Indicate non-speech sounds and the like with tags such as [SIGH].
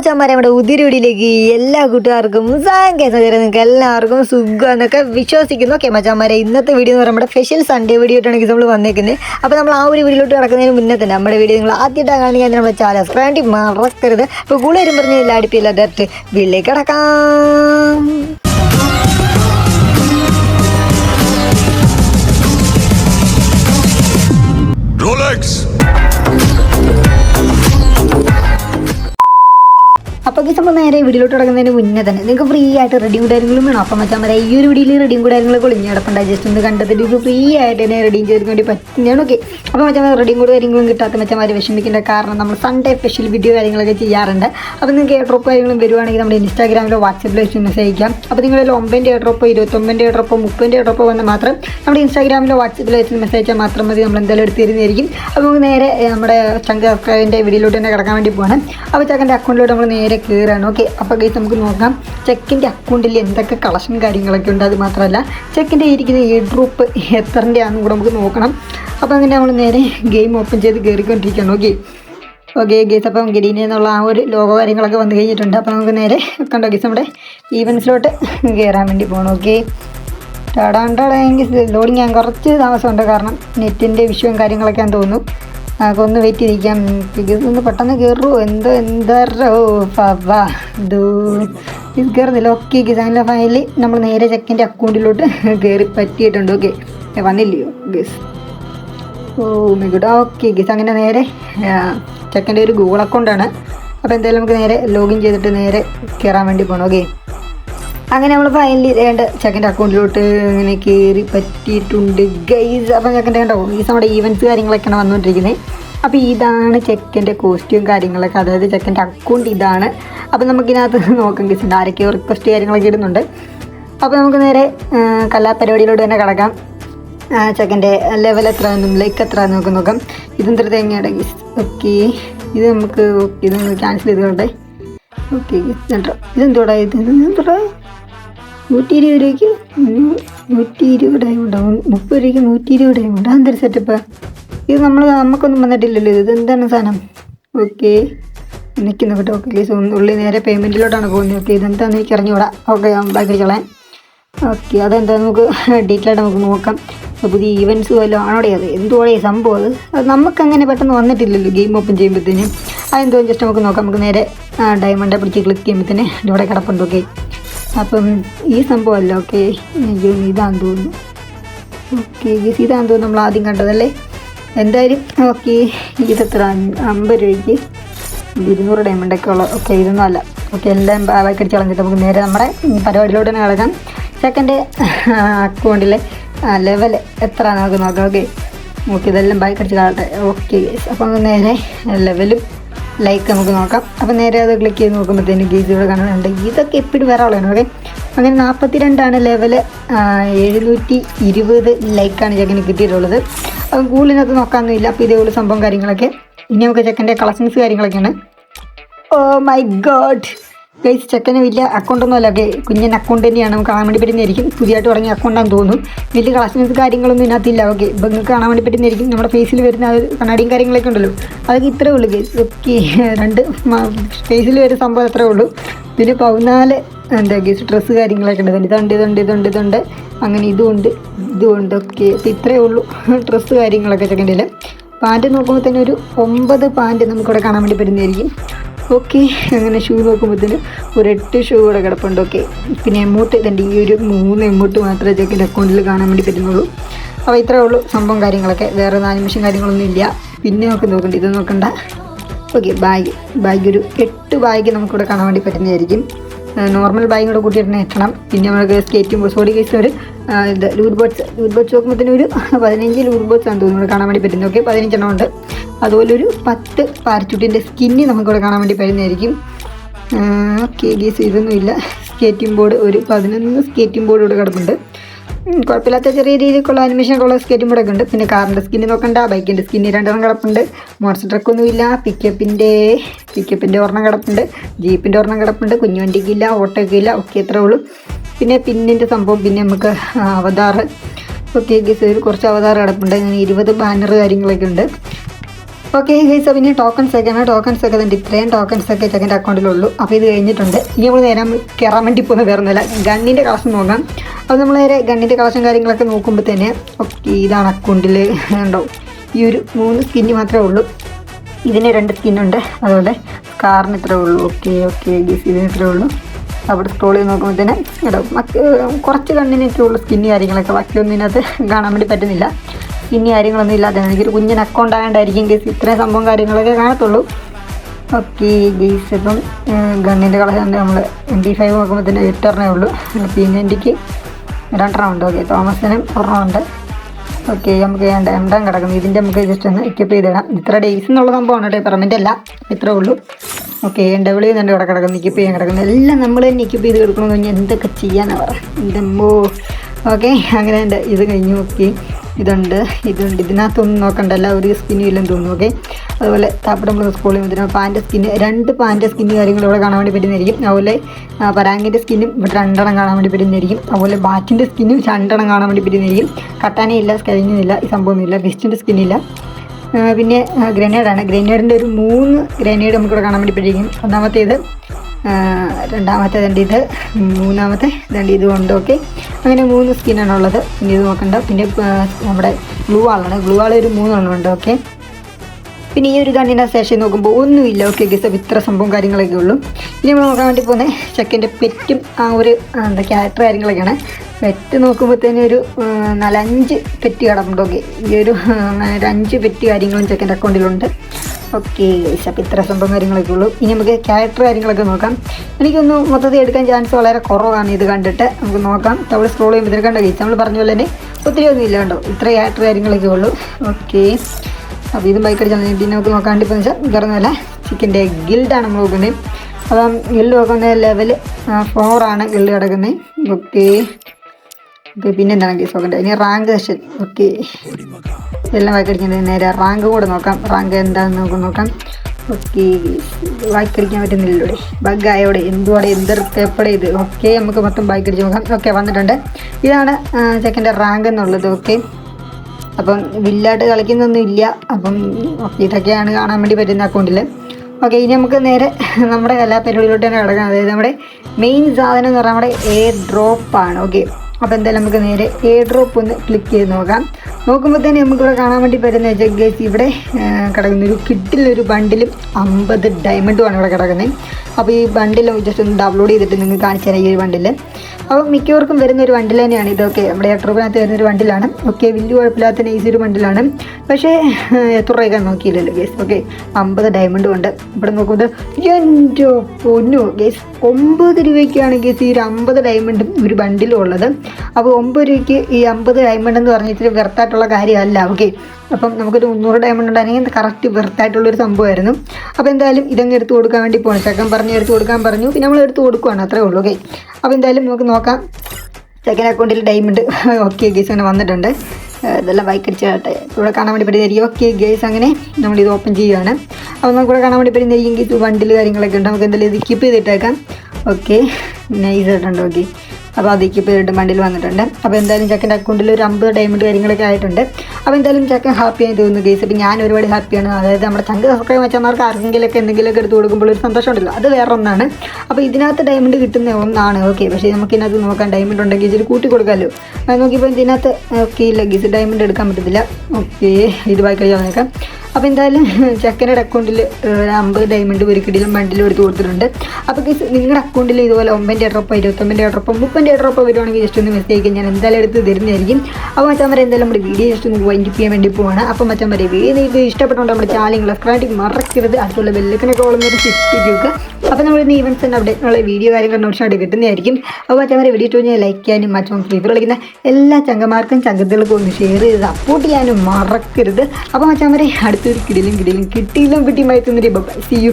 മച്ചാന്മാരെ നമ്മുടെ ഉതിരൂടിയിലേക്ക് എല്ലാ കൂട്ടുകാർക്കും സാങ്കേതിക നിങ്ങൾക്ക് എല്ലാവർക്കും സുഖം എന്നൊക്കെ വിശ്വസിക്കുന്നു. ഓക്കെ മച്ചാന്മാരെ ഇന്നത്തെ വീഡിയോ എന്ന് പറയുമ്പോൾ നമ്മുടെ സ്പെഷ്യൽ സൺഡേ വീഡിയോ ആയിട്ടാണ് നമ്മൾ വന്നേക്കുന്നത്. അപ്പോൾ നമ്മൾ ആ ഒരു വീഡിയോയിലോട്ട് കിടക്കുന്നതിന് മുന്നേ തന്നെ നമ്മുടെ വീഡിയോ നിങ്ങൾ ആദ്യമായിട്ടാണ് കാണിക്കാൻ നമ്മുടെ ചാനൽ സബ്സ്ക്രൈബ് മറക്കരുത്. അപ്പോൾ കൂടുതലും പറഞ്ഞ എല്ലാ അടുപ്പില്ല ഡയറക്റ്റ് വീട്ടിലേക്ക് കിടക്കാം. Rolex! അപ്പോൾ ഈ നമ്മൾ നേരെ വീഡിയോയിലോട്ട് തുടങ്ങുന്നതിന് മുന്നേ തന്നെ നിങ്ങൾക്ക് ഫ്രീ ആയിട്ട് റെഡിയും കാര്യങ്ങളും വേണം. അപ്പം വെച്ചാൽ മതി ഈ ഒരു വീഡിയോയിൽ റെഡിയും കാര്യങ്ങളൊക്കെ ഒളിഞ്ഞ് കിടപ്പുണ്ട്. ജസ്റ്റ് ഒന്ന് കണ്ടെത്തി ഇത് ഫ്രീ ആയിട്ട് തന്നെ റെഡിയും ചെയ്ത് വേണ്ടി പറ്റുന്നതാണ് ഓക്കെ അപ്പോൾ വെച്ചാൽ റെഡിയും കൂടെ കാര്യങ്ങളും കിട്ടാത്ത മച്ചന്മാർ വിഷമിക്കേണ്ട കാരണം നമ്മൾ സൺഡേ സ്പെഷ്യൽ വീഡിയോ കാര്യങ്ങളൊക്കെ ചെയ്യാറുണ്ട്. അപ്പോൾ നിങ്ങൾക്ക് എയർ ഡ്രോപ്പ് കാര്യങ്ങളും വരുവാണെങ്കിൽ നമ്മുടെ ഇൻസ്റ്റാഗ്രാമിലോ വാട്സപ്പിലോ വെച്ച് മെസ്സേജ് അയക്കാം. അപ്പോൾ നിങ്ങളിൽ ഒമ്പതിന്റെ എയർ ഇരുപത്തൊമ്പതിന്റെ എയർ ഡ്രോപ്പോ മുപ്പതിന്റെ എയർ ഡ്രോപ്പോ വന്നാൽ മാത്രം നമ്മുടെ ഇൻസ്റ്റാഗ്രാമിലോ വാട്സപ്പിലോ വെച്ച് മെസ്സേജ് അയച്ചാൽ മാത്രം മതി. നമ്മൾ എന്തായാലും എടുത്ത് തരുന്നതായിരിക്കും. അപ്പോൾ നമുക്ക് നേരെ നമ്മുടെ ചങ്ക വീഡിയോയിലോട്ട് തന്നെ കിടക്കാൻ വേണ്ടി പോകണം അപ്പോൾ ചക്കന്റെ അക്കൗണ്ടിലോട്ട് നമ്മൾ നേരെ കയറുകയാണ് ഓക്കെ അപ്പോൾ ഗൈസ് നമുക്ക് നോക്കാം. ചെക്കിന്റെ അക്കൗണ്ടിൽ എന്തൊക്കെ കളക്ഷൻ കാര്യങ്ങളൊക്കെ ഉണ്ട്. അത് മാത്രമല്ല ചെക്കിന്റെ ഇരിക്കുന്ന എയർ ഡ്രോപ്പ് എത്രന്റെ ആണെന്ന് കൂടെ നമുക്ക് നോക്കണം. അപ്പോൾ അങ്ങനെ നമ്മൾ നേരെ ഗെയിം ഓപ്പൺ ചെയ്ത് കയറിക്കൊണ്ടിരിക്കുകയാണ് ഓക്കെ ഓക്കെ ഗീസ് അപ്പം ഗഡീനെ എന്നുള്ള ആ ഒരു ലോഗോ കാര്യങ്ങളൊക്കെ വന്നു കഴിഞ്ഞിട്ടുണ്ട്. അപ്പോൾ നമുക്ക് നേരെ കണ്ടോ ഗീസ് നമ്മുടെ ഈവൻസിലോട്ട് കയറാൻ വേണ്ടി പോകണം ഓക്കെ ടാടാണ്ടാണെങ്കിൽ ലോഡിങ് ഞാൻ കുറച്ച് താമസമുണ്ട്. കാരണം നെറ്റിന്റെ വിഷയവും കാര്യങ്ങളൊക്കെ കാര്യങ്ങളൊക്കെയാന്ന് തോന്നുന്നു. നമുക്ക് ഒന്ന് വെയിറ്റ് ചെയ്തിരിക്കാം ഒന്ന് പെട്ടെന്ന് കയറൂ എന്തോ എന്തോ ദൂ. ഇത് കയറുന്നില്ല ഓക്കെ ഗീസ് അങ്ങനെ ഫൈനലി നമ്മൾ നേരെ ചെക്കിന്റെ അക്കൗണ്ടിലോട്ട് കയറി പറ്റിയിട്ടുണ്ട്. ഓക്കെ വന്നില്ലയോ? ഗസ് ഓ മിഗുഡ് ഓക്കെ ഗസ് അങ്ങനെ നേരെ ചെക്കന്റെ ഒരു ഗൂഗിൾ അക്കൗണ്ടാണ് അപ്പോൾ എന്തായാലും നമുക്ക് നേരെ ലോഗിൻ ചെയ്തിട്ട് നേരെ കയറാൻ വേണ്ടി പോകണം ഓക്കെ അങ്ങനെ നമ്മൾ ഫൈനലി വേണ്ട ചെക്കന്റെ അക്കൗണ്ടിലോട്ട് ഇങ്ങനെ കയറി പറ്റിയിട്ടുണ്ട്. ഗൈസ് അപ്പം ചെക്കന്റെ കണ്ടോ ഈ നമ്മുടെ ഈവൻസ് കാര്യങ്ങളൊക്കെയാണ് വന്നുകൊണ്ടിരിക്കുന്നത് അപ്പോൾ ഇതാണ് ചെക്കന്റെ കോസ്റ്റ്യൂം കാര്യങ്ങളൊക്കെ. അതായത് ചെക്കന്റെ അക്കൗണ്ട് ഇതാണ്. അപ്പോൾ നമുക്കിതിനകത്ത് [LAUGHS] നോക്കാം ഗൈസ് ആരൊക്കെ റിക്വസ്റ്റ് കാര്യങ്ങളൊക്കെ ഇടുന്നുണ്ട്. അപ്പോൾ നമുക്ക് നേരെ കലാപരിപാടിയിലോട്ട് തന്നെ കിടക്കാം. ചെക്കന്റെ ലെവൽ എത്ര എന്നും ലൈക്ക് എത്ര നമുക്ക് നോക്കാം. ഇതെന്തൊരു തേങ്ങയുടെ ഗീസ് ഓക്കെ ഇത് നമുക്ക് ഇത് ക്യാൻസൽ ചെയ്തുകൊണ്ടേ ഓക്കെ ഇതെന്തോടാ ഇത് ഇതെന്തോടാ നൂറ്റി ഇരുപത് രൂപയ്ക്ക് നൂറ്റി ഇരുപത് ഉണ്ടാവും മുപ്പത് രൂപയ്ക്ക് നൂറ്റി ഇരുപത് ഡയമണ്ട് അതൊരു സെറ്റപ്പ് ഇത് നമ്മൾ നമുക്കൊന്നും വന്നിട്ടില്ലല്ലോ ഇത്. എന്താണ് സാധനം? ഓക്കെ നിൽക്കുന്നു കേട്ടോ. ഓക്കെ പ്ലീസ് ഉള്ളി നേരെ പേയ്മെന്റിലോട്ടാണ് പോകുന്നത്. ഓക്കെ ഇതെന്താണെന്ന് എനിക്ക് അറിഞ്ഞുകൂടാ ഓക്കെ ബാക്കി കളയാൻ ഓക്കെ അതെന്താ നമുക്ക് ഡീറ്റെയിൽ ആയിട്ട് നമുക്ക് നോക്കാം. പുതിയ ഈവൻസ് വല്ലതും ആണോടെ അത്? എന്തുവാടേ സംഭവം അത്? അത് നമുക്കങ്ങനെ പെട്ടെന്ന് വന്നിട്ടില്ലല്ലോ ഗെയിം ഓപ്പൺ ചെയ്യുമ്പോഴത്തേനും അതെന്തോ ജസ്റ്റ് നമുക്ക് നോക്കാം. നമുക്ക് നേരെ ഡയമണ്ടെ പിടിച്ച് ക്ലിക്ക് ചെയ്യുമ്പോഴത്തേന് ഇവിടെ കിടപ്പുണ്ട്. ഓക്കെ അപ്പം ഈ സംഭവമല്ല ഓക്കെ ഇതാന്ന് തോന്നുന്നു. ഓക്കെ ഇതാന്ന് തോന്നുന്നു നമ്മൾ ആദ്യം കണ്ടതല്ലേ? എന്തായാലും ഓക്കെ ഇതെത്ര അമ്പത് രൂപയ്ക്ക് ഇരുന്നൂറ് ഡയമണ്ടൊക്കെ ഉള്ള ഓക്കെ ഇതൊന്നും അല്ല ഓക്കെ എല്ലാം ബാക്കടിച്ച് കളഞ്ഞിട്ട് നമുക്ക് നേരെ നമ്മുടെ പരിപാടിയിലോട്ട് തന്നെ കിടക്കാം. ചെക്കന്റെ അക്കൗണ്ടിലെ ലെവൽ എത്ര നമുക്ക് നോക്കാം ഓക്കെ. ഓക്കെ ഇതെല്ലാം ബാക്കടിച്ച് കളട്ടെ ഓക്കെ അപ്പോൾ നേരെ ലെവലും ലൈക്ക് നമുക്ക് നോക്കാം. അപ്പോൾ നേരെ അത് ക്ലിക്ക് ചെയ്ത് നോക്കുമ്പോഴത്തേനും ഗീജുകൾ ഇവിടെ കാണുന്നുണ്ട്. ഇതൊക്കെ എപ്പോഴും വേറെ ആളാണ് ഓക്കെ അങ്ങനെ നാൽപ്പത്തി രണ്ടാണ് ലെവൽ എഴുന്നൂറ്റി ഇരുപത് ലൈക്കാണ് ചെക്കന് കിട്ടിയിട്ടുള്ളത്. അപ്പം ഗൂഗിളിനകത്ത് നോക്കാനൊന്നുമില്ല അപ്പോൾ ഇതേപോലെ സംഭവം കാര്യങ്ങളൊക്കെ. ഇനി നമുക്ക് ചെക്കന്റെ കളക്ഷൻസ് കാര്യങ്ങളൊക്കെയാണ്. ഓ മൈ ഗോഡ് ഗൈസ് ചെക്കന് വലിയ അക്കൗണ്ടൊന്നും അല്ല കുഞ്ഞൻ അക്കൗണ്ട് തന്നെയാണ്. നമുക്ക് കാണാൻ വേണ്ടി പറ്റുന്നതായിരിക്കും. പുതിയതായിട്ട് തുടങ്ങിയ അക്കൗണ്ടാണെന്ന് തോന്നുന്നു. വലിയ കളക്ഷൻസ് കാര്യങ്ങളൊന്നും ഇതിനകത്തില്ല. ഓക്കെ ഇപ്പം നിങ്ങൾക്ക് കാണാൻ വേണ്ടി പറ്റുന്നതായിരിക്കും. നമ്മുടെ ഫേസിൽ വരുന്ന കണ്ണാടിയും കാര്യങ്ങളൊക്കെ ഉണ്ടല്ലോ. അതൊക്കെ ഇത്രേ ഉള്ളൂ ഗൈസ് ഓക്കെ രണ്ട് ഫേസിൽ വരുന്ന സംഭവം അത്രേ ഉള്ളൂ. പിന്നെ പതിനാല് എന്താ ഗൈസ് ഡ്രസ്സ് കാര്യങ്ങളൊക്കെ ഉണ്ട്. ഇതുണ്ട് ഇതുണ്ട് ഇതുണ്ട് ഇതുണ്ട് അങ്ങനെ ഇതുമുണ്ട് ഇതുമുണ്ട് ഓക്കെ അപ്പോൾ ഇത്രയേ ഉള്ളൂ. ഡ്രസ്സ് കാര്യങ്ങളൊക്കെ ചെക്കന്റെ പാന്റ് നോക്കുമ്പോൾ തന്നെ ഒരു ഒമ്പത് പാന്റ് നമുക്കിവിടെ കാണാൻ വേണ്ടി പറ്റുന്നതായിരിക്കും. ഓക്കെ അങ്ങനെ ഷൂ നോക്കുമ്പോഴത്തേന് ഒരു എട്ട് ഷൂ കൂടെ കിടപ്പുണ്ട് ഓക്കെ. പിന്നെ എമൗണ്ട് ഇതുണ്ട് ഈ ഒരു മൂന്ന് എമൗണ്ട് മാത്രമേ ചെക്കിന്റെ അക്കൗണ്ടിൽ കാണാൻ വേണ്ടി പറ്റുന്നുള്ളൂ. അപ്പോൾ ഇത്രയേ ഉള്ളൂ സംഭവം കാര്യങ്ങളൊക്കെ. വേറെ ആനിമേഷൻ കാര്യങ്ങളൊന്നും ഇല്ല. പിന്നെ നമുക്ക് നോക്കണ്ട ഇത് നോക്കണ്ട. ഓക്കെ ബാഗ് ബാഗ് ഒരു എട്ട് ബാഗ് നമുക്കിവിടെ കാണാൻ വേണ്ടി പറ്റുന്നതായിരിക്കും. നോർമൽ ബാഗും കൂടെ കൂട്ടിയിട്ട് എത്തണം പിന്നെ നമുക്ക് സ്കേറ്റും സോറി കേസ് ഒരു ഇത് ലൂഡ് ബോട്ട്സ് ലൂഡ് ബോട്ട്സ് നോക്കുമ്പോഴത്തേനും ഒരു പതിനഞ്ച് ലൂഡ് ബോട്ട്സ് ആണ് തോന്നുന്നു കാണാൻ വേണ്ടി പറ്റുന്നത്. ഓക്കെ പതിനഞ്ചെണ്ണം ഉണ്ട്. അതുപോലെ ഒരു പത്ത് പാരച്യൂട്ടിന്റെ സ്കിന്നി നമുക്കിവിടെ കാണാൻ വേണ്ടി പറ്റുന്നതായിരിക്കും. ഓക്കെ ഗീസ് ഇതൊന്നും ഇല്ല സ്കേറ്റിംഗ് ബോർഡ് ഒരു പതിനൊന്ന് സ്കേറ്റിംഗ് ബോർഡ് ഇവിടെ കിടപ്പുണ്ട്. കുഴപ്പമില്ലാത്ത ചെറിയ രീതിക്കുള്ള അനിമേഷനൊക്കെ ഉള്ള സ്കേറ്റിംഗ് ബോർഡൊക്കെ ഉണ്ട്. പിന്നെ കാറിന്റെ സ്കിന്നി നോക്കണ്ട ബൈക്കിന്റെ സ്കിന്നി രണ്ടെണ്ണം കിടപ്പുണ്ട്. മോട്ടർ ട്രക്കൊന്നുമില്ല പിക്കപ്പിന്റെ പിക്കപ്പിന്റെ ഒരെണ്ണം കിടപ്പുണ്ട്. ജീപ്പിന്റെ ഒരെണ്ണം കിടപ്പുണ്ട്. കുഞ്ഞുവണ്ടിക്കില്ല വണ്ടിക്കില്ല ഓട്ടോയ്ക്ക് ഇല്ല ഓക്കെ എത്രേ ഉള്ളൂ. പിന്നെ പിന്നിന്റെ സംഭവം പിന്നെ നമുക്ക് അവതാറ്. ഓക്കെ ഗീസ് ഒരു കുറച്ച് അവതാറ് കിടപ്പുണ്ട്. ഇരുപത് ബാനർ കാര്യങ്ങളൊക്കെ ഉണ്ട്. ഓക്കെ ഗൈസ് പിന്നെ ടോക്കൺസ് ഒക്കെയാണ് ടോക്കൺസ് ഒക്കെ തന്നെ ഇത്രയും ടോക്കൺസ് ഒക്കെ ചെക്കന്റെ അക്കൗണ്ടിലുള്ളൂ അപ്പോൾ ഇത് കഴിഞ്ഞിട്ടുണ്ട്. ഇനി നമ്മൾ നേരം കയറാൻ വേണ്ടി പോകുന്ന വേറെ ഒന്നുമില്ല. ഗണ്ണിന്റെ കളക്ഷൻ നോക്കാം. അപ്പോൾ നമ്മൾ നേരെ ഗണ്ണിന്റെ കളക്ഷൻ കാര്യങ്ങളൊക്കെ നോക്കുമ്പോൾ തന്നെ ഓക്കെ ഇതാണ് അക്കൗണ്ടിൽ ഉണ്ടോ ഈ ഒരു മൂന്ന് സ്കിന്ന് മാത്രമേ ഉള്ളൂ. ഇതിന് രണ്ട് സ്കിന്നുണ്ട് അതുപോലെ കാറിന് ഇത്രേ ഉള്ളൂ. ഓക്കെ ഓക്കെ ഗീസ് ഇതിന് ഇത്രേ ഉള്ളൂ. അവിടെ സ്ക്രോൾ ചെയ്ത് നോക്കുമ്പോൾ തന്നെ ഇടും കുറച്ച് കണ്ണിനൊക്കെ ഉള്ളൂ സ്കിന്ന് കാര്യങ്ങളൊക്കെ ബാക്കിയൊന്നും ഇതിനകത്ത് കാണാൻ വേണ്ടി പറ്റുന്നില്ല. സ്കിന്ന് കാര്യങ്ങളൊന്നും ഇല്ലാതെ എനിക്കൊരു കുഞ്ഞിന് അക്കൗണ്ട് ആയതുകൊണ്ടായിരിക്കും ഗേസ് ഇത്രയും സംഭവം കാര്യങ്ങളൊക്കെ കാണത്തുള്ളൂ. ഓക്കെ ഗേസ് ഇപ്പം ഗണ്ണിന്റെ കളർ നമ്മൾ ട്വന്റി ഫൈവ് നോക്കുമ്പോൾ തന്നെ എട്ടെണ്ണേ ഉള്ളൂ. പിന്നെ എനിക്ക് രണ്ടെണ്ണം ഉണ്ട് ഓക്കെ തോമസിനും ഒരെണ്ണം ഉണ്ട് ഓക്കെ നമുക്ക് വേണ്ട എംഡം കിടക്കുന്നു. ഇതിന്റെ നമുക്ക് ജസ്റ്റ് ഒന്ന് എക്യൂപ്പ് ചെയ്തിടാം. ഇത്ര ഡേയ്സ് എന്നുള്ള സംഭവമാണ് കേട്ടോ പെർമെന്റ് അല്ല. ഇത്രേ ഉള്ളൂ. ഓക്കെ ഡബ്ല്യൂ തന്നെ ഇവിടെ കിടക്കുന്നു എക്യൂപ്പ് ചെയ്യാൻ കിടക്കുന്നു. എല്ലാം നമ്മൾ തന്നെ എക്യൂപ്പ് ചെയ്ത് കിടക്കണമെന്ന് കഴിഞ്ഞാൽ എന്തൊക്കെ ചെയ്യാനാണ് പറയാം. ഇതമ്മോ. ഓക്കെ അങ്ങനെ എന്റെ ഇത് കഴിഞ്ഞു ഓക്കെ ഇതുണ്ട് ഇതുണ്ട്. ഇതിനകത്തൊന്നും നോക്കണ്ടല്ല ഒരു സ്കിന്നും ഇല്ലെന്ന് തോന്നുന്നു ഓക്കെ അതുപോലെ താപ്പടെ നമ്മൾ സ്കൂളിൽ ഇതിന് പാന്റെ സ്കിന്ന് രണ്ട് പാന്റെ സ്കിന്ന് കാര്യങ്ങൾ ഇവിടെ കാണാൻ വേണ്ടി പറ്റുന്നതായിരിക്കും. അതുപോലെ പരാങ്ങിന്റെ സ്കിന്നും ഇവിടെ രണ്ടെണ്ണം കാണാൻ വേണ്ടി പറ്റുന്നതായിരിക്കും. അതുപോലെ ബാറ്റിന്റെ സ്കിന്നും രണ്ടെണ്ണം കാണാൻ വേണ്ടി പറ്റുന്നതായിരിക്കും. കട്ടാനയില്ല സ്കൈനില്ല ഈ സംഭവമൊന്നുമില്ല. ബെസ്റ്റിന്റെ സ്കിന്നില്ല പിന്നെ ഗ്രനേഡാണ്. ഗ്രനേഡിന്റെ ഒരു മൂന്ന് ഗ്രനേഡ് നമുക്കിവിടെ കാണാൻ വേണ്ടി പറ്റിയിരിക്കും ഒന്നാമത്തേത് രണ്ടാമത്തെ രണ്ട് ഇത് മൂന്നാമത്തെ രണ്ട് ഇത് ഉണ്ട് ഓക്കെ അങ്ങനെ മൂന്ന് സ്കിന്നാണുള്ളത് പിന്നെ ഇത് നോക്കണ്ട. പിന്നെ നമ്മുടെ ഗ്ലൂ ആളാണ് ഗ്ലൂ ആൾ ഒരു മൂന്നെണ്ണം ഉണ്ട് ഓക്കെ പിന്നെ ഈ ഒരു ഗണ്ണിന ശേഷം നോക്കുമ്പോൾ ഒന്നുമില്ല. ഓക്കെ ഗസ് അപ്പോൾ ഇത്ര സംഭവം കാര്യങ്ങളൊക്കെ ഉള്ളൂ. ഇനി നമ്മൾ നോക്കാൻ വേണ്ടി പോകുന്നത് ചെക്കന്റെ പെറ്റും ആ ഒരു എന്താ ക്യാരക്ടർ കാര്യങ്ങളൊക്കെയാണ്. പെറ്റ് നോക്കുമ്പോൾ തന്നെ ഒരു നാലഞ്ച് പെറ്റ് കിടപ്പുണ്ട്. ഓക്കെ ഈ ഒരു അഞ്ച് പെറ്റ് കാര്യങ്ങളും ചെക്കന്റെ അക്കൗണ്ടിലുണ്ട്. ഓക്കെ ഗൈസ് അപ്പോൾ ഇത്ര സംഭവം കാര്യങ്ങളൊക്കെ ഉള്ളൂ. ഇനി നമുക്ക് ക്യാരക്ടർ കാര്യങ്ങളൊക്കെ നോക്കാം. എനിക്കൊന്ന് മൊത്തത്തിൽ എടുക്കാൻ ചാൻസ് വളരെ കുറവാണ് ഇത് കണ്ടിട്ട്. നമുക്ക് നോക്കാം. നമ്മൾ സ്ക്രോൾ ചെയ്യുമ്പോൾ ഇതിനെ കണ്ട? നമ്മൾ പറഞ്ഞ പോലെ തന്നെ ഒത്തിരി ഒന്നും ഇല്ല കണ്ടോ? ഇത്ര ക്യാരക്ടർ കാര്യങ്ങളൊക്കെ ഉള്ളൂ. ഓക്കെ. അപ്പോൾ ഇതും ബൈക്ക് അടിച്ചാൽ പിന്നെ നമുക്ക് നോക്കാണ്ട് ഇപ്പോൾ വെച്ചാൽ ഇതറന്നല്ല ചിക്കന്റെ ഗിൽഡാണ് നമ്മൾ നോക്കുന്നത്. അപ്പം ഗിൽഡ് നോക്കുന്ന ലെവൽ ഫോറാണ് ഗിൽഡ് കിടക്കുന്നത്. ഓക്കെ. ഓക്കെ പിന്നെ എന്താണ് കേസ് നോക്കേണ്ടത് ഇനി റാങ്ക് സെഷൻ ഓക്കെ. എല്ലാം വായിക്കടിക്കുന്നത് നേരെ റാങ്ക് കൂടെ നോക്കാം. റാങ്ക് എന്താണെന്ന് നമുക്ക് നോക്കാം. ഓക്കെ. വായിക്കടിക്കാൻ പറ്റുന്നില്ലൂടെ ബഗ്ഗായോടെ എന്തുവാടെ എന്തെടുത്തപ്പോടെ ഇത്? ഓക്കെ നമുക്ക് മൊത്തം ബൈക്ക് അടിച്ച് നോക്കാം. ഓക്കെ വന്നിട്ടുണ്ട്. ഇതാണ് ചെക്കന്റെ റാങ്ക് എന്നുള്ളത്. ഓക്കെ. അപ്പം വില്ലായിട്ട് കളിക്കുന്നൊന്നും ഇല്ല. അപ്പം ഇതൊക്കെയാണ് കാണാൻ വേണ്ടി പറ്റുന്ന അക്കൗണ്ടിൽ ഓക്കെ ഇനി നമുക്ക് നേരെ നമ്മുടെ കലാപരിപാടിയിലോട്ട് പരിപാടിയിലോട്ട് തന്നെ കിടക്കാം. അതായത് നമ്മുടെ മെയിൻ സാധനം എന്ന് പറഞ്ഞാൽ നമ്മുടെ എയർ ഡ്രോപ്പാണ് ഓക്കെ അപ്പോൾ എന്തായാലും നമുക്ക് നേരെ എയർ ഡ്രോപ്പ് ഒന്ന് ക്ലിക്ക് ചെയ്ത് നോക്കാം. നോക്കുമ്പോൾ തന്നെ നമുക്കിവിടെ കാണാൻ വേണ്ടി പറ്റുന്ന വെച്ചാൽ ഇവിടെ കിടക്കുന്ന ഒരു കിട്ടിലൊരു ബണ്ടിലും അമ്പത് ഡയമണ്ടുമാണ് ഇവിടെ കിടക്കുന്നത്. അപ്പോൾ ഈ ബണ്ടിൽ ജസ്റ്റ് ഒന്ന് ഡൗൺലോഡ് ചെയ്തിട്ട് നിങ്ങൾക്ക് കാണിച്ചു തരാം ഈ ഒരു ബണ്ടിൽ അപ്പോൾ മിക്കവർക്കും വരുന്ന ഒരു വണ്ടിൽ തന്നെയാണ് ഇതൊക്കെ. നമ്മുടെ എയർ ഡ്രോപ്പിനകത്ത് വരുന്ന ഒരു ബണ്ടിലാണ് ഓക്കെ വലിയ കുഴപ്പമില്ലാത്ത നൈസ് ഒരു വണ്ടിലാണ്. പക്ഷേ എത്ര രൂപ നോക്കിയില്ലല്ലോ ഗേസ് ഓക്കെ അമ്പത് ഡയമണ്ട് ഉണ്ട്. ഇവിടെ നോക്കുന്നത് എന്റെ പൊന്നു ഗേസ് ഒമ്പത് രൂപയ്ക്കാണ് ഗേസ് ഈ ഒരു അമ്പത് ഡയമണ്ടും ഒരു ബണ്ടിലും ഉള്ളത്. അപ്പോൾ ഒമ്പത് രൂപയ്ക്ക് ഈ അമ്പത് ഡയമണ്ട് എന്ന് പറഞ്ഞാൽ ഇത്തിരി വെറുത്തായിട്ടുള്ള കാര്യമല്ല ഓക്കെ. അപ്പം നമുക്കൊരു മുന്നൂറ് ഡയമണ്ട് ഉണ്ടായിരുന്നെങ്കിൽ കറക്റ്റ് വെറുത്തായിട്ടുള്ളൊരു സംഭവമായിരുന്നു. അപ്പോൾ എന്തായാലും ഇതങ്ങ് എടുത്ത് കൊടുക്കാൻ വേണ്ടി പോകണം ചക്കൻ പറഞ്ഞ് എടുത്ത് കൊടുക്കാൻ പറഞ്ഞു. പിന്നെ നമ്മൾ എടുത്ത് കൊടുക്കുവാണ് അത്രേ ഉള്ളൂ ഓക്കെ. അപ്പോൾ എന്തായാലും നമുക്ക് നോക്കാം. സെക്കൻഡ് അക്കൗണ്ടിൽ ഡയമണ്ട് ഓക്കെ ഗേസ് അങ്ങനെ വന്നിട്ടുണ്ട്. ഇതെല്ലാം ബൈക്ക് അടിച്ചാട്ടെ. ഇവിടെ കാണാൻ വേണ്ടി പറ്റുന്നതായിരിക്കും. ഓക്കെ ഗേസ് അങ്ങനെ നമ്മളിത് ഓപ്പൺ ചെയ്യുകയാണ് അപ്പോൾ നമുക്ക് ഇവിടെ കാണാൻ വേണ്ടി പറ്റുന്നതായിരിക്കും ഗേസ് വണ്ടിൽ കാര്യങ്ങളൊക്കെ ഉണ്ട്. നമുക്ക് എന്തായാലും ഇത് കീപ്പ് ചെയ്തിട്ടേക്കാം. ഓക്കെ നൈസ് ആയിട്ടുണ്ട് ഓക്കെ അപ്പോൾ അതിക്ക് ഇപ്പോൾ ചെയ്തിട്ട് മണ്ടിൽ വന്നിട്ടുണ്ട്. അപ്പോൾ എന്തായാലും ചക്കന്റെ അക്കൗണ്ടിൽ ഒരു അമ്പത് ഡയമണ്ട് കാര്യങ്ങളൊക്കെ ആയിട്ടുണ്ട്. അപ്പോൾ എന്തായാലും ചക്കൻ ഹാപ്പിയായി തോന്നുന്നു ഗേസ് അപ്പോൾ ഞാൻ ഒരുപാട് ഹാപ്പിയാണ് അതായത് നമ്മുടെ ചങ്ക് സബ്സ്ക്രൈബ് വെച്ചമാർക്ക് ആർക്കെങ്കിലൊക്കെ എന്തെങ്കിലുമൊക്കെ എടുത്ത് കൊടുക്കുമ്പോൾ ഒരു സന്തോഷം ഉണ്ടല്ലോ. അത് വേറെ ഒന്നാണ്. അപ്പോൾ ഇതിനകത്ത് ഡയമണ്ട് കിട്ടുന്ന ഒന്നാണ്. ഓക്കെ പക്ഷേ നമുക്ക് ഇതിനകത്ത് നോക്കാം. ഡയമണ്ട് ഉണ്ടെങ്കിൽ ഇതിൽ കൂട്ടി കൊടുക്കാമല്ലോ നോക്കിയപ്പോൾ ഇതിനകത്ത് ഓക്കെ ഇല്ല ഗീസ് ഡയമണ്ട് എടുക്കാൻ പറ്റത്തില്ല. ഓക്കെ ഇത് ബാക്കി കളിക്കാൻ നോക്കാം. അപ്പോൾ എന്തായാലും ചെക്കന്റെ അക്കൗണ്ടിൽ ഒരു അമ്പത് ഡയമണ്ട് ഒരു കിടിലും ബണ്ടിലും എടുത്ത് കൊടുത്തിട്ടുണ്ട്. അപ്പോൾ നിങ്ങളുടെ അക്കൗണ്ടിൽ ഇതുപോലെ ഒമ്പതിന്റെ ഡ്രോപ്പോ ഇരുപത്തൊമ്പതിന്റെ ഡ്രോപ്പോ മുപ്പതിന്റെ ഡ്രോപ്പോ വരുവാണെങ്കിൽ ജസ്റ്റ് ഒന്ന് മെസ്സേജ് ഞാൻ എന്തായാലും എടുത്ത് തരുന്നതായിരിക്കും. അപ്പോൾ മച്ചാൻ വരെ എന്തായാലും നമ്മുടെ വീഡിയോ ജസ്റ്റ് ഒന്ന് വൈൻഡ് ചെയ്യാൻ വേണ്ടി പോവാണ്. അപ്പോൾ മച്ചാൻ വരെ വീഡിയോ ഇത് ഇഷ്ടപ്പെട്ടുകൊണ്ട് നമ്മുടെ ചാനൽ സബ്സ്ക്രൈബ് മറക്കരുത്. അതുപോലെ ബെല്ലക്കനൊക്കെ വരെ ചെയ്യുക അപ്പോൾ നമ്മൾ ഇന്ന് ഇവൻസ് തന്നെ ഉള്ള വീഡിയോ കാര്യങ്ങൾ നോട്ടിച്ചായിട്ട് കിട്ടുന്നതായിരിക്കും. അപ്പോൾ മച്ചാൻ വരെ വീഡിയോ ഇട്ട് കഴിഞ്ഞാൽ ലൈക്ക് ചെയ്യാനും മറ്റും ഫ്രീ കളിക്കുന്ന എല്ലാ ചങ്കമാർക്കും ചങ്കത്തുകൾക്കും ഒന്ന് ഷെയർ ചെയ്ത് സപ്പോർട്ട് ചെയ്യാനും മറക്കരുത്. അപ്പോൾ മച്ചാൻ വരെ അടുത്തൊരു കിടിലും കിടിലും കിട്ടിയിലും കിട്ടിയുമായി തന്നിട്ട് സി യു